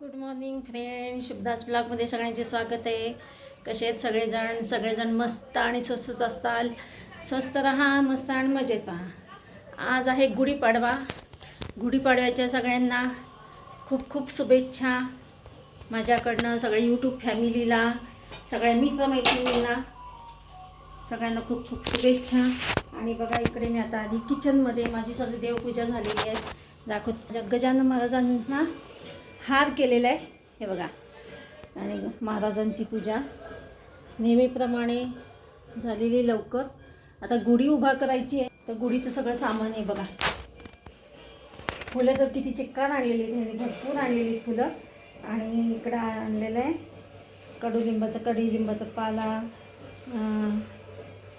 Good morning friend शुभदास ब्लॉगमध्ये सगळ्यांचे स्वागत आहे. कसे आहेत सगळेजण? सगळेजण मस्त आणि स्वस्तच असताल. स्वस्त राहा मस्त आणि मजेत पहा. आज आहे गुढीपाडवा. गुढीपाडव्याच्या सगळ्यांना खूप खूप शुभेच्छा. माझ्याकडनं सगळ्या यूट्यूब फॅमिलीला सगळ्या मित्रमैत्रिणींना सगळ्यांना खूप खूप शुभेच्छा. आणि बघा इकडे मी आता आधी किचनमध्ये माझी सगळी देवपूजा झालेली आहे. दाखवत. गजानन महाराजांना हार केलेला आहे. हे बघा. आणि महाराजांची पूजा. नेहमीप्रमाणे झालेली लवकर. आता गुढी उभा करायची आहे. तर गुढीचं सगळं सामान आहे बघा. फुलं तर किती चिक्कार आणलेली आहेत. ह्याने भरपूर आणलेली आहेत फुलं. आणि इकडं आणलेलं आहे. कडुलिंबाचं कडुलिंबाचा पाला.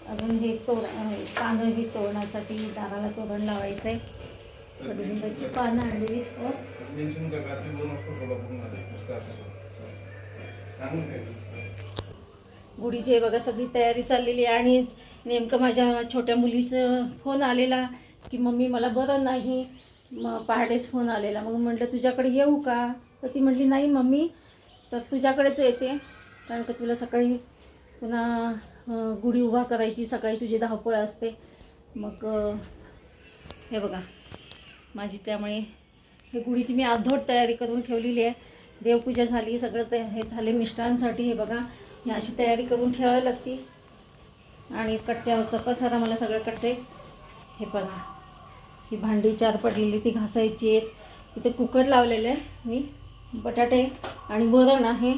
अजून हे तोड अं, हे तोडण्यासाठी दाराला तोरण लावायचं आहे कडुलिंबाची पानं आणलेली हो. गुढीची हे बघा सगळी तयारी चाललेली आहे आणि नेमकं माझ्या छोट्या मुलीचं फोन आलेला की मम्मी मला बरं नाही. मग पहाटेच फोन आलेला. मग म्हटलं तुझ्याकडे येऊ का? तर ती म्हटली नाही मम्मी तर तुझ्याकडेच येते. कारण का तुला सकाळी पुन्हा गुढी उभा करायची सकाळी तुझी धावपळ असते. मग हे बघा. माझी त्यामुळे हे गुढीची मी अर्धवट तयारी करून ठेवलेली आहे. देवपूजा झाली सगळं ते हे झाले मिष्टांसाठी हे बघा. ही अशी तयारी करून ठेवावी लागते. आणि कट्ट्यावरचा पसारा मला सगळं कटचे हे बघा. ही भांडी चार पडलेली ती घासायची आहेत. इथे कुकर लावलेलं आहे मी. बटाटे आणि वरण आहे.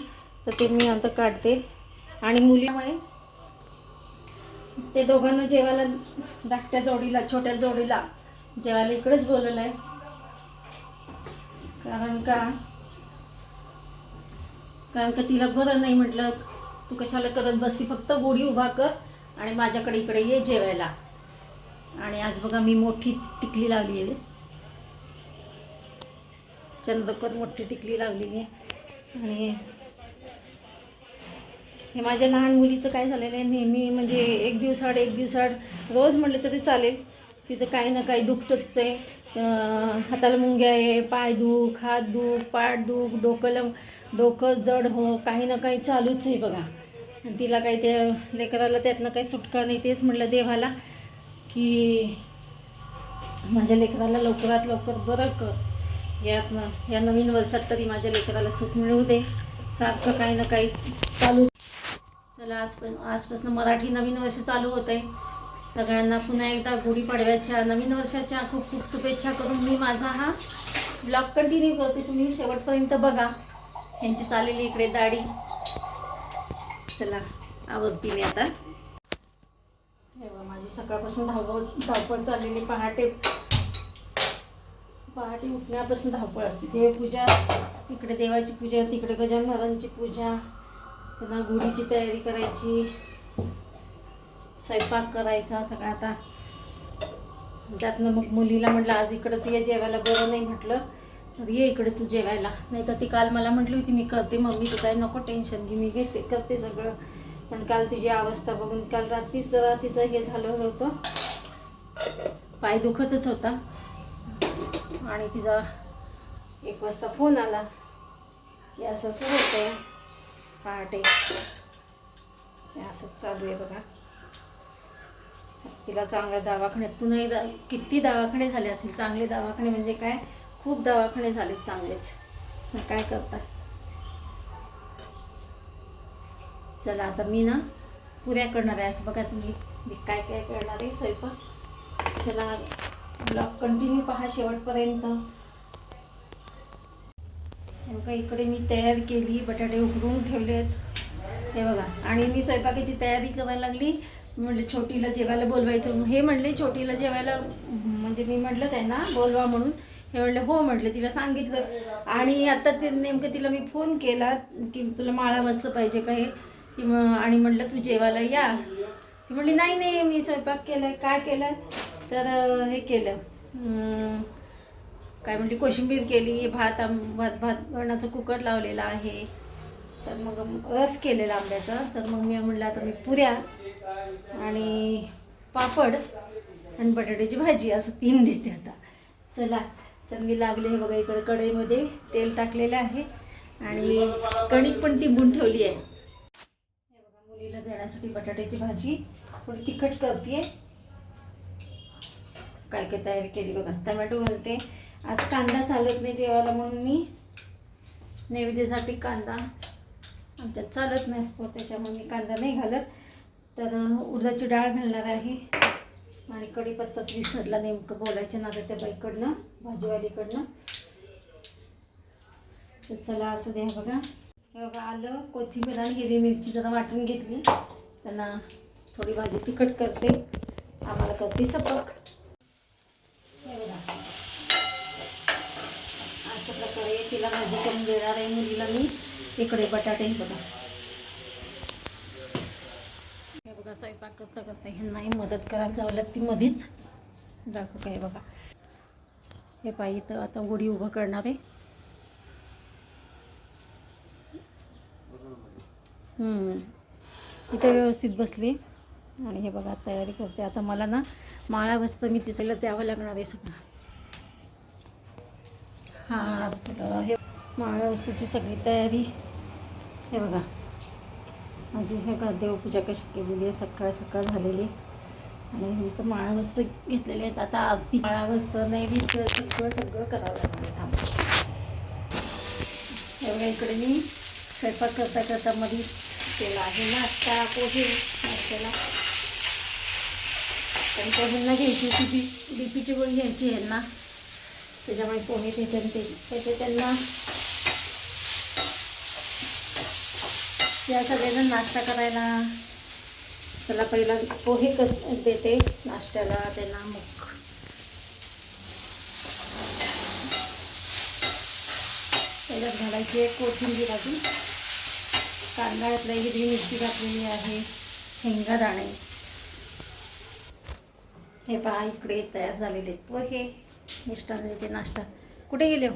तर ते मी आता काढते. आणि मुलीमुळे ते दोघांना जेवायला धाकट्या जोडीला छोट्या जोडीला जेवायला इकडेच बोलवलं आहे कारण का? कारण का तिला बरं नाही म्हटलं तू कशाला करत बसती? फक्त गोडी उभा कर आणि माझ्याकडे इकडे ये जेवायला. आणि आज बघा मी मोठी टिकली लावली आहे चंद्रकर मोठी टिकली लावलेली आहे आणि हे माझ्या लहान मुलीचं काय झालेलं आहे? नेहमी म्हणजे एक दिवसाआड एक दिवसाआड रोज म्हटलं तरी चालेल. तिचं काही ना काही दुखतंच आहे हाताला मुंग्या आहे पाय दुख हात दुख पाठ दुख डोकं डोकं जड हो काही ना काही चालूच आहे बघा. आणि तिला काही त्या लेकराला त्यातनं काही सुटका नाही तेच म्हटलं देवाला की माझ्या लेकराला लवकरात लवकर बरं कर. यात या नवीन वर्षात तरी माझ्या लेकराला सुख मिळू दे. सारखं काही ना काही चालू चला आज पण आजपासून मराठी नवीन वर्ष चालू होत आहे सगळ्यांना पुन्हा एकदा गुढीपाडव्याच्या नवीन वर्षाच्या खूप खूप शुभेच्छा करून मी माझा हा ब्लॉग कंटिन्यू करते. तुम्ही शेवटपर्यंत बघा. यांची चाललेली इकडे दाढी. चला आवडती मी आता. हे माझी सकाळपासून धावपळ धावपळ चाललेली. पहाटे पहाटे उठण्यापासून धावपळ असते. देवपूजा इकडे देवाची पूजा तिकडे गजान महाराजांची पूजा. पुन्हा गुढीची तयारी करायची. स्वयंपाक करायचा सगळा आता. त्यातनं मग मुलीला म्हटलं आज इकडंच ये जेवायला बरं नाही म्हटलं तर ये इकडे तू जेवायला. नाही तर ती काल मला म्हटली होती मी करते मम्मी तू काय नको टेन्शन घे मी घेते करते सगळं. पण काल तिची अवस्था बघून काल रात्रीच जरा तिचं हे झालं होतं. पाय दुखतच होता. आणि तिचा एक वाजता फोन आला. की असं असं होतं पहाटे. हे असंच चालू आहे बघा. तिला चांगल्या दवाखान्यात पुन्हा एकदा किती दवाखाने झाले असतील चांगले दवाखाने म्हणजे काय? खूप दवाखाने झाले चांगलेच. मग काय करता चला आता मी ना पुऱ्या करणार आहे. आज बघा तुम्ही मी काय काय करणार आहे स्वयंपाक. चला ब्लॉग कंटिन्यू पहा शेवटपर्यंत. हे बघा इकडे मी तयार केली बटाटे उकडून ठेवलेत. हे बघा आणि मी स्वयंपाकाची तयारी करायला लागली. म्हणले छोटीला जेवायला बोलवायचं. हे म्हणले छोटीला जेवायला म्हणजे मी म्हटलं त्यांना बोलवा म्हणून. हे म्हणले हो म्हटलं तिला सांगितलं. आणि आता ते नेमकं तिला मी फोन केला की तुला माळा बसलं पाहिजे का हे? की मग आणि म्हटलं तू जेवायला या. ती म्हणली नाही नाही मी स्वयंपाक केला आहे काय केलं तर हे केलं. काय म्हणली कोशिंबीर केली भात आम- भात भात वरणाचं कुकर लावलेला आहे. तर मग रस केलेला आंब्याचा. तर मग मी म्हणलं आता मी पुऱ्या. आणि पापड आणि बटाट्याची भाजी असं तीन देते आता. चला तर मी लागले हे बघा इकडे कढईमध्ये. तेल टाकलेलं आहे आणि कणिक पण तिंबून ठेवली आहे. हे बघा मुलीला देण्यासाठी बटाट्याची भाजी. थोडी तिखट करते. काय काय तयारी केली बघा. टमॅटो घालते. आज कांदा चालत नाही देवाला म्हणून मी. नैवेद्यासाठी कांदा आमच्यात चालत नसतो त्याच्यामुळे मी कांदा नाही घालत. तर उडदाची डाळ घालणार आहे. आणि कढीपत्ताच विसरला नेमकं बोलायचं ना त्या बाईकडनं भाजीवालीकडनं. तर चला असू द्या बघा. हे बघा आलं कोथिंबीर आणि हिरवी मिरची जरा वाटून घेतली. त्यांना थोडी भाजी तिखट करते. आम्हाला करते सपक. हे बघा. अशा प्रकारे तिला भाजी करून देणार आहे मुलीला मी. इकडे बटाटे बघा हे बघा स्वयंपाक करता करता ह्यांनाही मदत करायला जावं लागते मधीच. दाखव काय बघा. हे पायी तर आता गुढी उभं करणार आहे. हम्म. इथं व्यवस्थित बसली. आणि हे बघा तयारी करते. आता मला ना माळा बसतं मी तिला द्यावं लागणार आहे सगळं. हां हे माळा वस्तूची सगळी तयारी. हे बघा. माझी हे का देवपूजा कशी केलेली आहे? सकाळ सकाळ झालेली आणि तर माळा वस्तू घेतलेले आहेत. आता आरती माळा वस्त्र नैवेद्य सगळं सगळं करावं लागणार थांब. एवढ्या इकडे मी स्वयंपाक करता करता मध्येच केला आहे. नाश्ता पोहे नाश्त्याला. पण पोहेंना घ्यायची होती बी बी पीची गोळी घ्यायची आहे ना त्याच्यामुळे पोहे ते. त्याचे त्यांना या सगळेजण नाश्ता करायला. चला पहिला पोहे कर देते नाश्त्याला त्यांना मग. त्याच्यात घालायची आहे कोथिंबीर अजून. कांदा घातला हिरवी मिरची घातलेली आहे शेंगा दाणे. हे पहा इकडे तयार झालेले आहेत पोहे. मिष्टाने ते नाश्ता. कुठे गेले हो?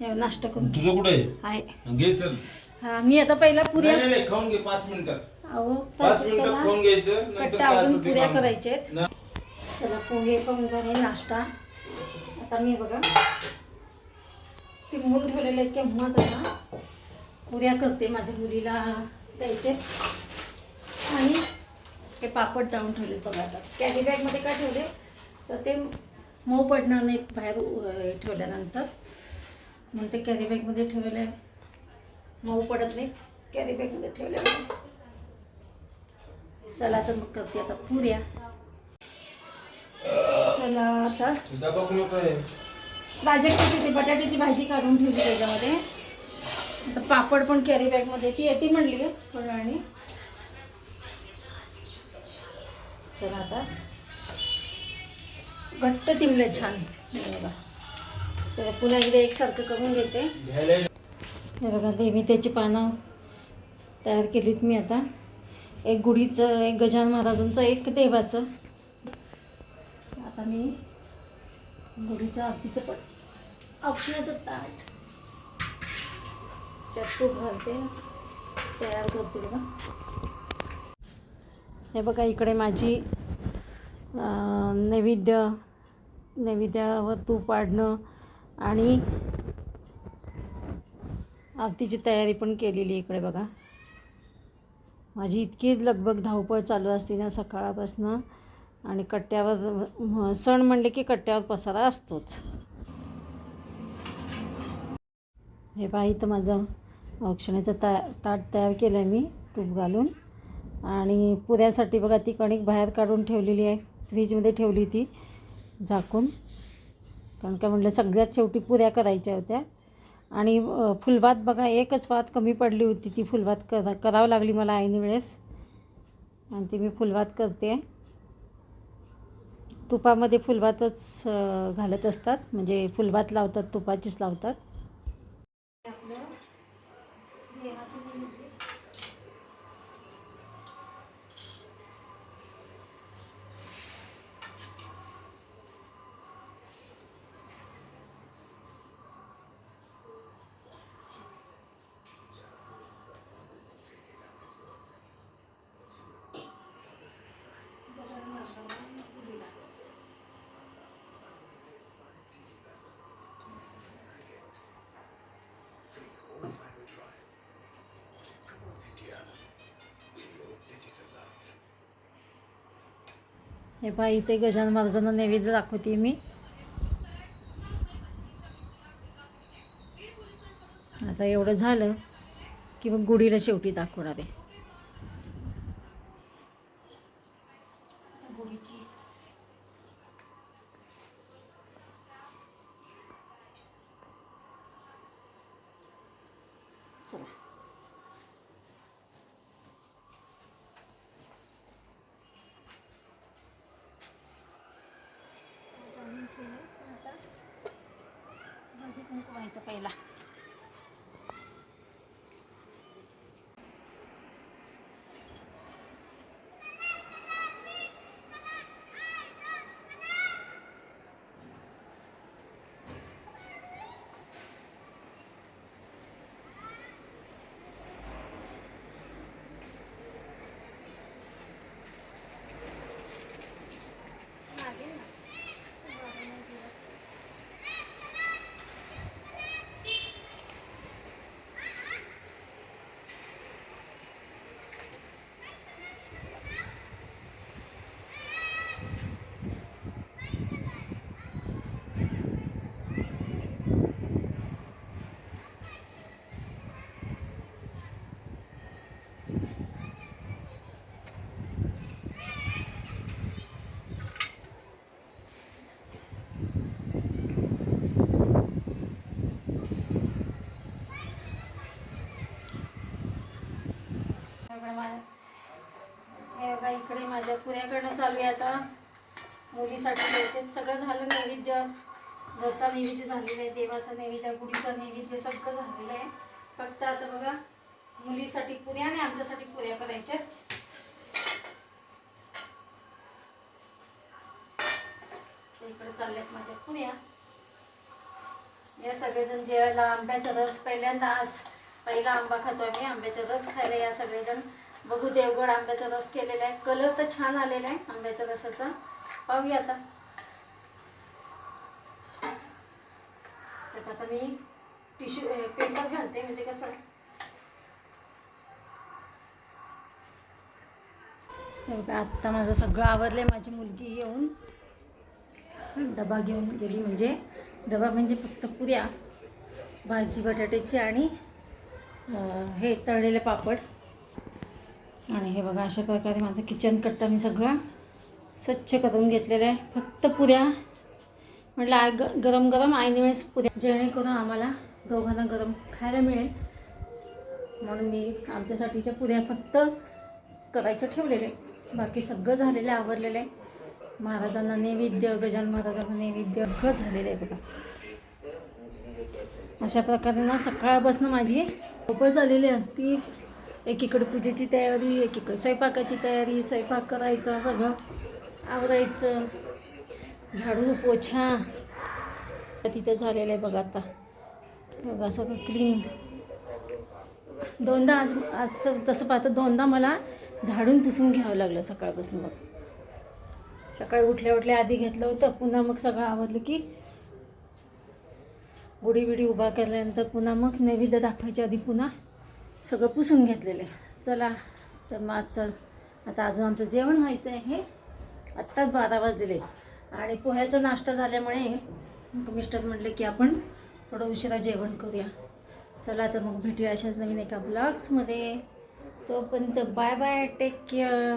हे नाश्ता करून तुझं कुठे आहे? आहे. घे चल. हा मी आता पहिला पुऱ्या नाही नाही खाऊन घे पाच मिनिटात अहो पाच त्याला खाऊन घ्यायचं नंतर कट्टा काय आवरून असेल ते पुऱ्या खाऊन. करायच्या आहेत. ना. चला पोहे पण झाले नाश्ता. आता मी बघा ते मूल ठेवलेले केव्हाच आता. पुऱ्या करते माझ्या मुलीला द्यायचे. आणि हे पापड तळून ठेवले बघा आता. कॅरी बॅगमध्ये काय ठेवले? तर ते मऊ पडणार नाहीत बाहेर ठेवल्यानंतर. म्हणून ते कॅरी बॅगमध्ये ठेवले मऊ पडत नाही. कॅरी बॅगमध्ये ठेवल्यामुळे चला तर मग करते आता पुऱ्या. चला आता आहे? ती बटाट्याची भाजी काढून ठेवली त्याच्यामध्ये. आता पापड पण कॅरी बॅगमध्ये ती येते म्हणली आहे थोड्या वेळाने. चला आता. घट्ट तिमले छान. बघा. चला पुन्हा एकदा एकसारखं करून घेते. हे बघा त्याची पानं तयार केलीत मी आता. एक गुढीचं एक गजान महाराजांचं एक देवाचं. आता मी गुढीचं आरतीचं पण औक्षणाचं ताट त्यात तूप घालते तयार करते बघा. हे बघा इकडे माझी नैवेद्य नैवेद्यावर तूप वाढणं आणि आरतीची तयारी पण केलेली इकडे बघा. माझी इतकी लगबग धावपळ चालू असते ना सकाळपासनं आणि कट्ट्यावर सण म्हणले की कट्ट्यावर पसारा असतोच. हे पहा इथं माझं औक्षणाचं ता ताट तयार केलं आहे मी तूप घालून. आणि पुऱ्यासाठी बघा ती कणिक बाहेर काढून ठेवलेली आहे. फ्रीजमध्ये ठेवली ती झाकून. कारण काय म्हटलं सगळ्यात शेवटी पुऱ्या करायच्या होत्या. आणि फुलवात फुलभात बघा एकच वात कमी पडली होती ती फुलवात करा करावं लागली मला ऐन वेळेस. आणि ती मी फुलवात करते. तुपामध्ये फुलभातच घालत असतात. म्हणजे फुलभात लावतात तुपाचीच लावतात. हे पहा इथे गजानन महाराजांना नैवेद्य दाखवते मी. आता एवढं झालं की मग गुढीला शेवटी दाखवणार आहे गुढीची चला व्हायचं पहिला बघा मा- हे बघा इकडे माझ्या पुऱ्याकडनं चालू आहे आता. मुलीसाठी द्यायचे सगळं झालं नैवेद्य घरचा नैवेद्य झालेला आहे देवाचा नैवेद्य गुढीचा नैवेद्य सगळं झालेलं आहे. फक्त आता बघा मुलीसाठी पुऱ्या आणि आमच्यासाठी पुऱ्या करायच्या इकडे चालल्यात माझ्या पुऱ्या या सगळेजण जेवायला आंब्याचा रस पहिल्यांदा आज पहिला आंबा खातो आम्ही आंब्याचा रस खायला या सगळेजण. बघू देवगड आंब्याचा रस केलेला आहे. कलर तर छान आलेला आहे आंब्याच्या रसाचा. पाहूया आता. तर आता मी टिश्यू पेपर घालते म्हणजे कसं? बघा आत्ता माझं सगळं आवरलं माझी मुलगी येऊन डबा घेऊन गेली म्हणजे डबा म्हणजे फक्त पुऱ्या भाजी बटाट्याची आणि हे तळलेले पापड. आणि हे बघा अशा प्रकारे माझं किचन कट्टा मी सगळा स्वच्छ करून घेतलेला आहे. फक्त पुऱ्या. म्हटलं आय ग गरम गरम आईने वेळेस पुऱ्या. जेणेकरून आम्हाला दोघांना गरम खायला मिळेल. म्हणून मी आमच्यासाठीच्या पुऱ्या फक्त करायच्या ठेवलेल्या आहेत. बाकी सगळं झालेलं आहे आवरलेलं आहे. महाराजांना नैवेद्य गजान महाराजांना नैवेद्य सगळं झालेलं आहे बघा. अशा प्रकारे ना सकाळपासून माझी झोपळ झालेली असती. एकीकडे पूजेची तयारी एकीकडे स्वयंपाकाची तयारी स्वयंपाक करायचा सगळं आवरायचं. झाडू पोछा. तिथं झालेलं आहे बघा आता. बघा सगळं क्लीन दोनदा आज आज तर तसं पाहतं दोनदा मला झाडून पुसून घ्यावं लागलं सकाळपासून बघ. सकाळी उठल्या उठल्या आधी घेतलं होतं पुन्हा मग सगळं आवडलं की गुढीबिडी उभा केल्यानंतर पुन्हा मग नैवेद्य दाखवायच्या आधी पुन्हा सगळं पुसून घेतलेलं आहे. चला तर मग आजचं आता अजून आमचं जेवण व्हायचं आहे. आत्ताच बारा वाजलेले आणि पोह्याचा नाश्ता झाल्यामुळे मिस्टर म्हटले की आपण थोडं उशिरा जेवण करूया. चला तर मग भेटूया अशाच नवीन एका ब्लॉग्समध्ये तोपर्यंत बाय बाय टेक केअर